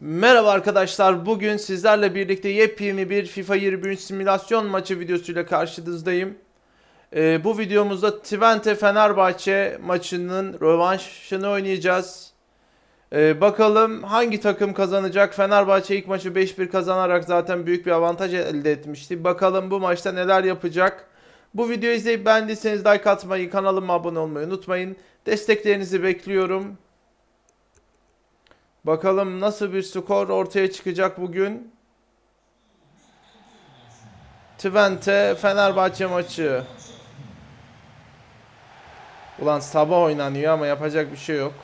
Merhaba arkadaşlar. Bugün sizlerle birlikte yepyeni bir FIFA 23 simülasyon maçı videosuyla karşınızdayım. Ee, bu videomuzda Twente Fenerbahçe maçının rövanşını oynayacağız. Ee, bakalım hangi takım kazanacak? Fenerbahçe ilk maçı 5-1 kazanarak zaten büyük bir avantaj elde etmişti. Bakalım bu maçta neler yapacak? Bu videoyu izleyip beğendiyseniz like atmayı, kanalıma abone olmayı unutmayın. Desteklerinizi bekliyorum. Bakalım nasıl bir skor ortaya çıkacak bugün. Twente Fenerbahçe maçı. Ulan sabah oynanıyor ama yapacak bir şey yok.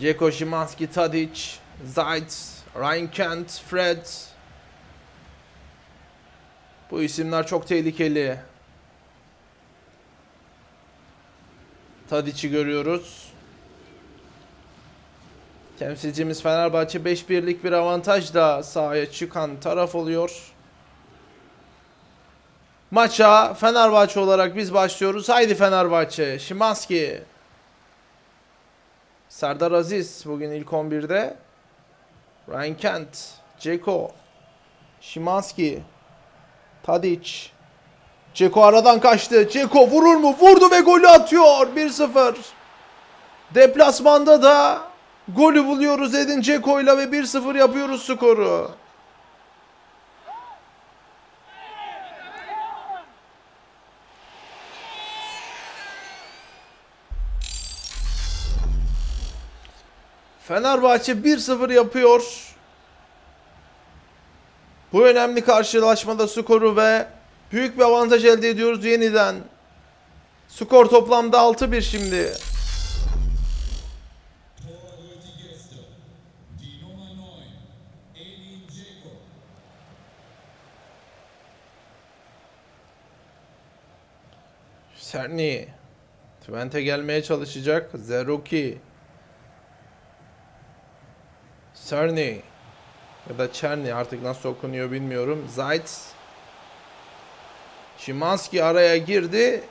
Dzeko, Szymanski, Tadic, Zayt, Ryan Kent, Fred. Bu isimler çok tehlikeli. Tadic'i görüyoruz. Temsilcimiz Fenerbahçe 5-1'lik bir avantajla sahaya çıkan taraf oluyor. Maça Fenerbahçe olarak biz başlıyoruz. Haydi Fenerbahçe. Şimanski. Serdar Aziz bugün ilk 11'de. Ryan Kent. Ceko. Şimanski. Tadic. Ceko aradan kaçtı. Ceko vurur mu? Vurdu ve golü atıyor. 1-0. Deplasmanda da golü buluyoruz Edin Ceko'yla ve 1-0 yapıyoruz skoru. Fenerbahçe 1-0 yapıyor. Bu önemli karşılaşmada skoru ve büyük bir avantaj elde ediyoruz yeniden. Skor toplamda 6-1 şimdi. Serni. Twente gelmeye çalışacak. Zeruki. Serni. Ya da Çerni artık nasıl okunuyor bilmiyorum. Zayt. Şimanski araya girdi.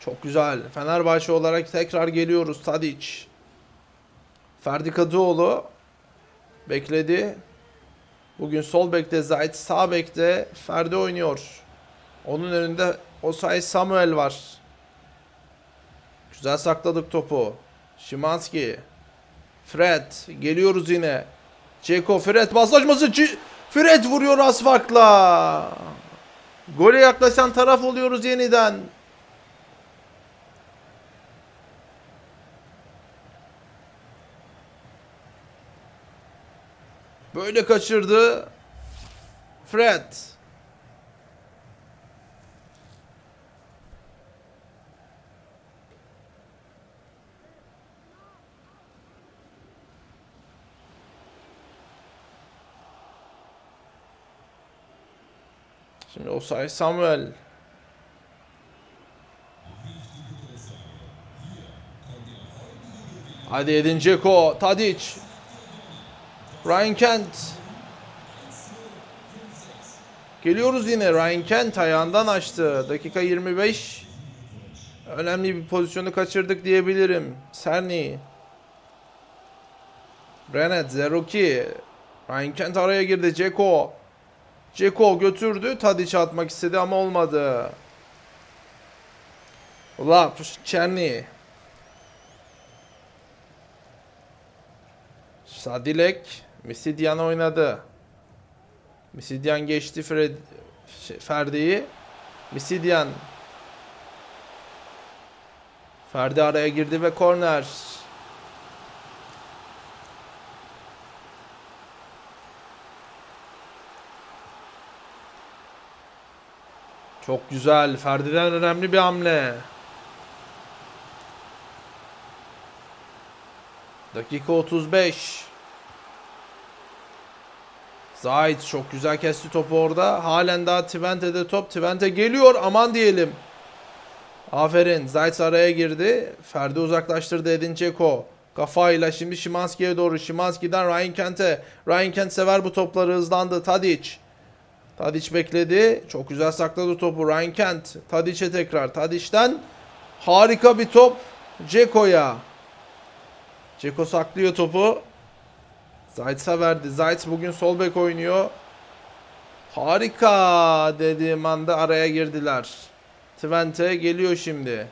Çok güzel. Fenerbahçe olarak tekrar geliyoruz. Tadic. Ferdi Kadıoğlu bekledi. Bugün sol bekte Zayt, sağ bekte Ferdi oynuyor. Onun önünde Osay Samuel var. Güzel sakladık topu. Şimanski. Fred. Geliyoruz yine. Ceko Fred paslaşması. Fred vuruyor asfakla. Gole yaklaşan taraf oluyoruz yeniden. Böyle kaçırdı. Fred. Şimdi Osay Samuel. Hadi Edin Dzeko, Tadic. Ryan Kent. Geliyoruz yine. Ryan Kent ayağından açtı. Dakika 25. Önemli bir pozisyonu kaçırdık diyebilirim. Serni. Renet, Zeruki. Ryan Kent araya girdi. Ceko. Ceko götürdü. Tadic atmak istedi ama olmadı. Ula Çerni. Sadilek Misidyan oynadı. Misidyan geçti Fred şey, Ferdi'yi. Misidyan Ferdi araya girdi ve korner. Çok güzel. Ferdi'den önemli bir hamle. Dakika 35. Zayt çok güzel kesti topu orada. Halen daha Twente'de top. Twente geliyor. Aman diyelim. Aferin. Zayt araya girdi. Ferdi uzaklaştırdı Edin Dzeko. Kafayla şimdi Şimanski'ye doğru. Şimanski'den Ryan Kent'e. Ryan Kent sever bu topları hızlandı. Tadic. Tadic bekledi. Çok güzel sakladı topu. Ryan Kent. Tadic'e tekrar. Tadic'ten harika bir top. Ceko'ya. Ceko saklıyor topu. Zayt'sa verdi. Zayt bugün sol bek oynuyor. Harika dediğim anda araya girdiler. Twente geliyor şimdi.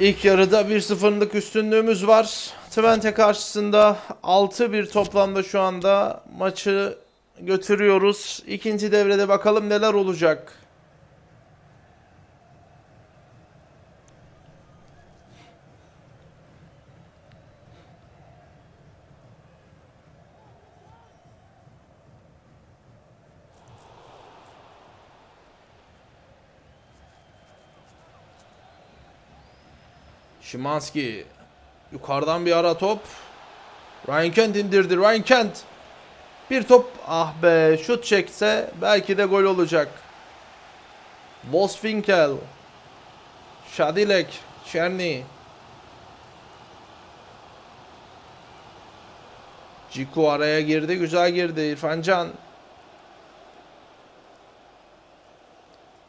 İlk yarıda 1-0'lık üstünlüğümüz var. Twente karşısında 6-1 toplamda şu anda maçı götürüyoruz. İkinci devrede bakalım neler olacak. Şimanski yukarıdan bir ara top. Ryan Kent indirdi. Ryan Kent. Bir top ah be şut çekse belki de gol olacak. Vosfinkel. Şadilek. Çerni. Ciku araya girdi. Güzel girdi. İrfan Can.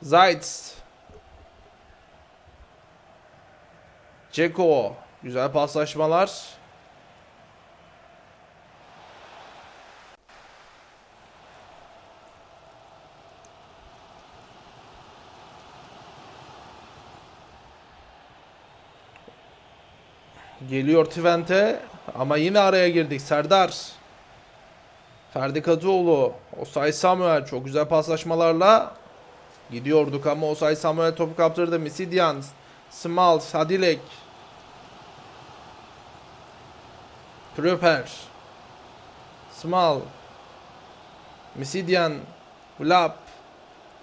Zayt. Ceko. Güzel paslaşmalar. Geliyor Twente ama yine araya girdik. Serdar. Ferdi Kadıoğlu. Osay Samuel çok güzel paslaşmalarla gidiyorduk ama Osay Samuel topu kaptırdı. Misidyan. Smal. Sadilek. Pröper. Smal. Misidyan. Vlap.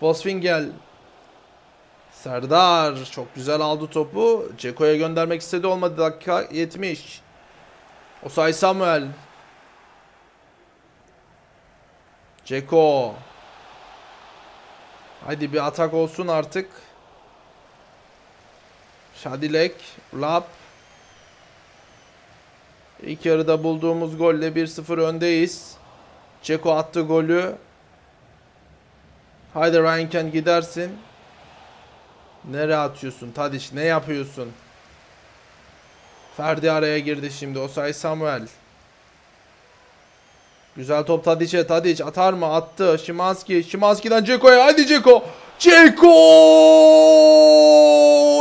Vosfingel. Serdar çok güzel aldı topu. Ceko'ya göndermek istedi olmadı. Dakika 70. Osay Samuel. Ceko. Haydi bir atak olsun artık. Şadilek. Lap. İlk yarıda bulduğumuz golle 1-0 öndeyiz. Ceko attı golü. Haydi Ryan Kent gidersin. Nereye atıyorsun Tadiç? Ne yapıyorsun? Ferdi araya girdi şimdi. Osay Samuel. Güzel top Tadiç'e. Tadiç atar mı? Attı. Şimanski. Şimanski'den Ceko'ya. Hadi Ceko. Ceko!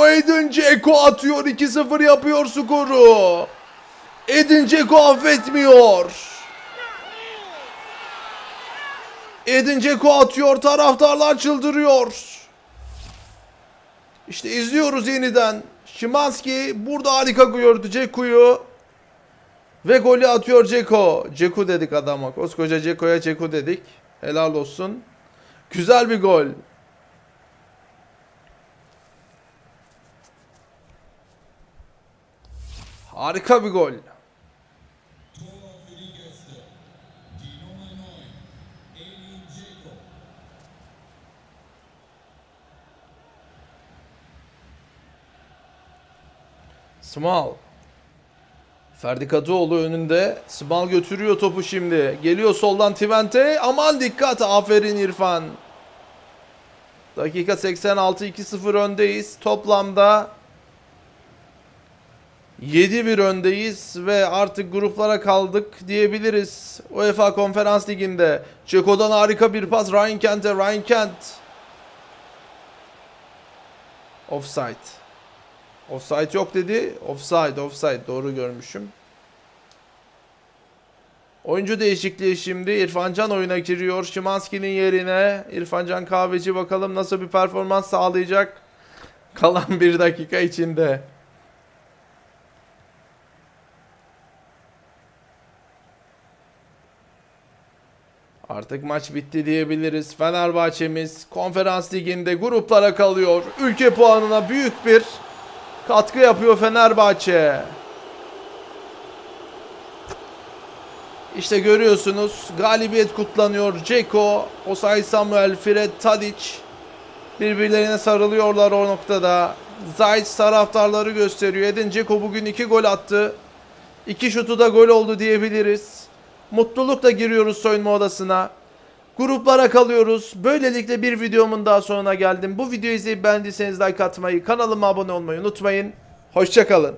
Edin Ceko atıyor. 2-0 yapıyor skoru. Edin Ceko affetmiyor. Edin Ceko atıyor. Taraftarlar çıldırıyor. İşte izliyoruz yeniden. Şimanski burada harika gördü Ceko'yu. Ve golü atıyor Ceko. Ceko dedik adama. Koskoca Ceko'ya Ceko dedik. Helal olsun. Güzel bir gol. Harika bir gol. Small. Ferdi Kadıoğlu önünde. Small götürüyor topu şimdi. Geliyor soldan Twente. Aman dikkat. Aferin İrfan. Dakika 86 2-0 öndeyiz. Toplamda 7-1 öndeyiz ve artık gruplara kaldık diyebiliriz. UEFA Konferans Ligi'nde. Ceko'dan harika bir pas Ryan Kent'e. Ryan Kent. Offside. Offside yok dedi. Offside, offside. Doğru görmüşüm. Oyuncu değişikliği şimdi. İrfancan oyuna giriyor. Şimanski'nin yerine. İrfancan Kahveci bakalım nasıl bir performans sağlayacak. Kalan bir dakika içinde. Artık maç bitti diyebiliriz. Fenerbahçe'miz konferans liginde gruplara kalıyor. Ülke puanına büyük bir katkı yapıyor Fenerbahçe. İşte görüyorsunuz galibiyet kutlanıyor. Ceko, Osay Samuel, Fred Tadic birbirlerine sarılıyorlar o noktada. Zayt taraftarları gösteriyor. Edin Ceko bugün iki gol attı. İki şutu da gol oldu diyebiliriz. Mutlulukla giriyoruz soyunma odasına. Gruplara kalıyoruz. Böylelikle bir videomun daha sonuna geldim. Bu videoyu izleyip beğendiyseniz like atmayı, kanalıma abone olmayı unutmayın. Hoşçakalın.